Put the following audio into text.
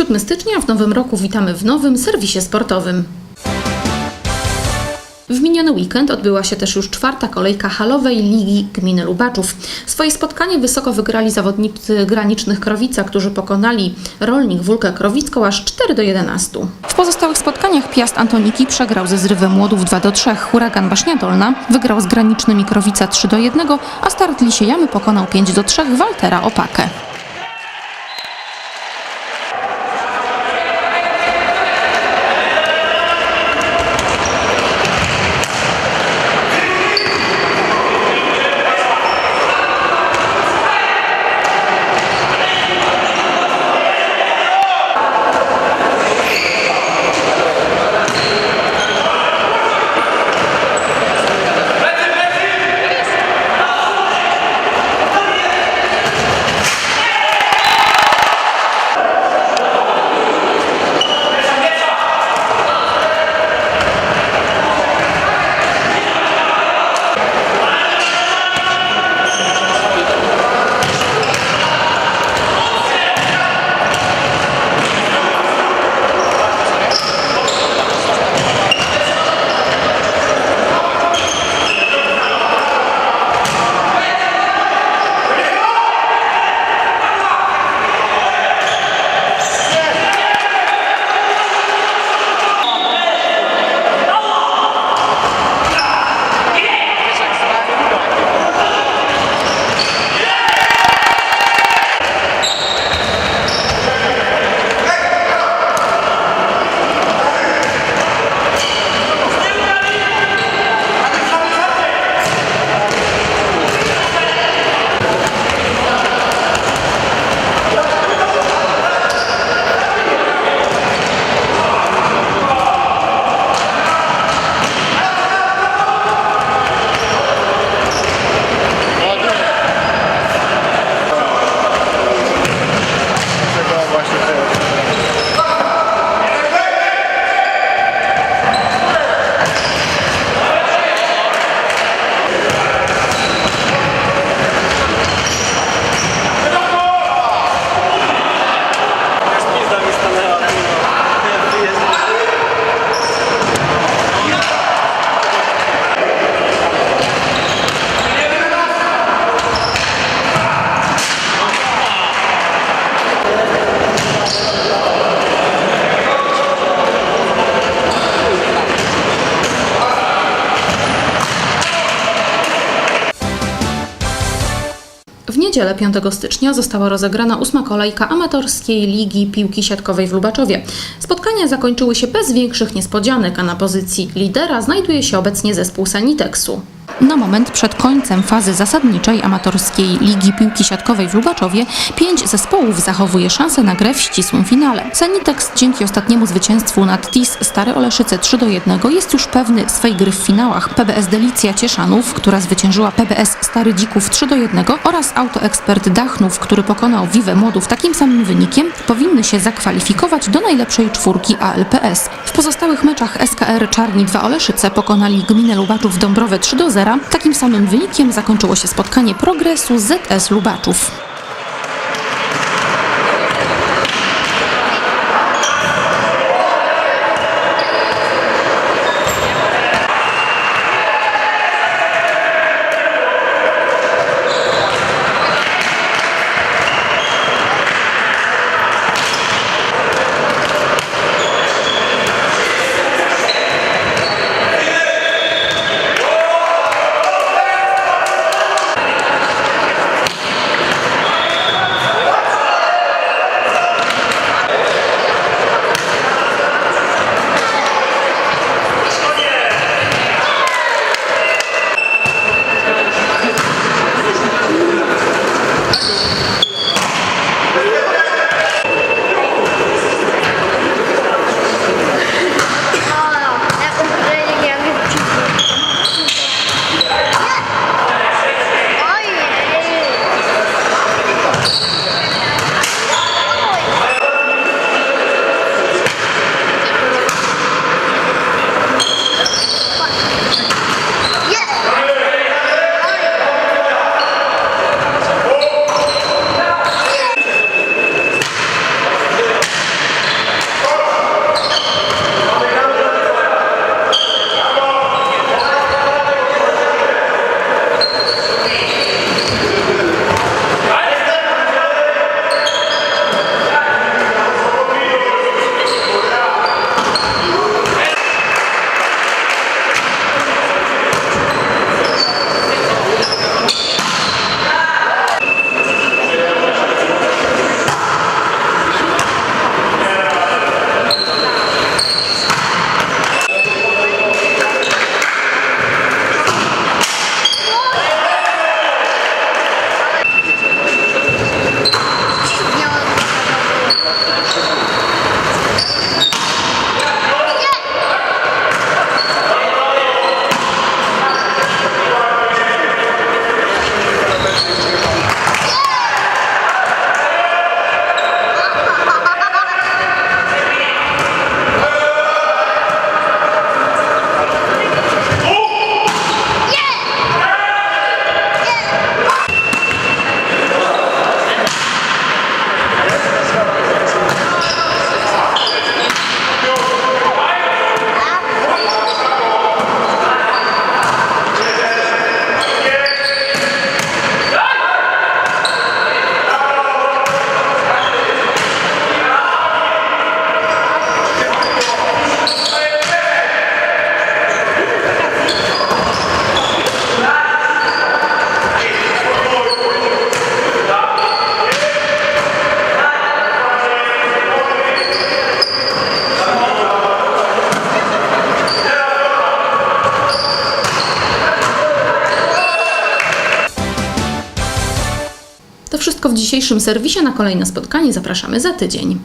7 stycznia w nowym roku witamy w nowym serwisie sportowym. W miniony weekend odbyła się też już czwarta kolejka halowej Ligi Gminy Lubaczów. Swoje spotkanie wysoko wygrali zawodnicy granicznych Krowica, którzy pokonali rolnik Wólkę Krowicką aż 4 do 11. W pozostałych spotkaniach Piast Antoniki przegrał ze Zrywem Młodów 2 do 3, Huragan Baśnia Dolna wygrał z granicznymi Krowica 3 do 1, a Start Lisiejamy pokonał 5 do 3 Waltera Opakę. Niedzielę 5 stycznia została rozegrana ósma kolejka amatorskiej Ligi Piłki Siatkowej w Lubaczowie. Spotkania zakończyły się bez większych niespodzianek, a na pozycji lidera znajduje się obecnie zespół Saniteksu. Na moment przed końcem fazy zasadniczej amatorskiej Ligi Piłki Siatkowej w Lubaczowie pięć zespołów zachowuje szansę na grę w ścisłym finale. Sanitex dzięki ostatniemu zwycięstwu nad TIS Stare Oleszyce 3 do 1 jest już pewny swej gry w finałach. PBS Delicja Cieszanów, która zwyciężyła PBS Stary Dzików 3 do 1 oraz Autoekspert Dachnów, który pokonał Vive Młodów takim samym wynikiem, powinny się zakwalifikować do najlepszej czwórki ALPS. W pozostałych meczach SKR Czarni 2 Oleszyce pokonali gminę Lubaczów Dąbrowe 3 do 0. Takim samym wynikiem zakończyło się spotkanie Progresu ZS Lubaczów. W dzisiejszym serwisie. Na kolejne spotkanie zapraszamy za tydzień.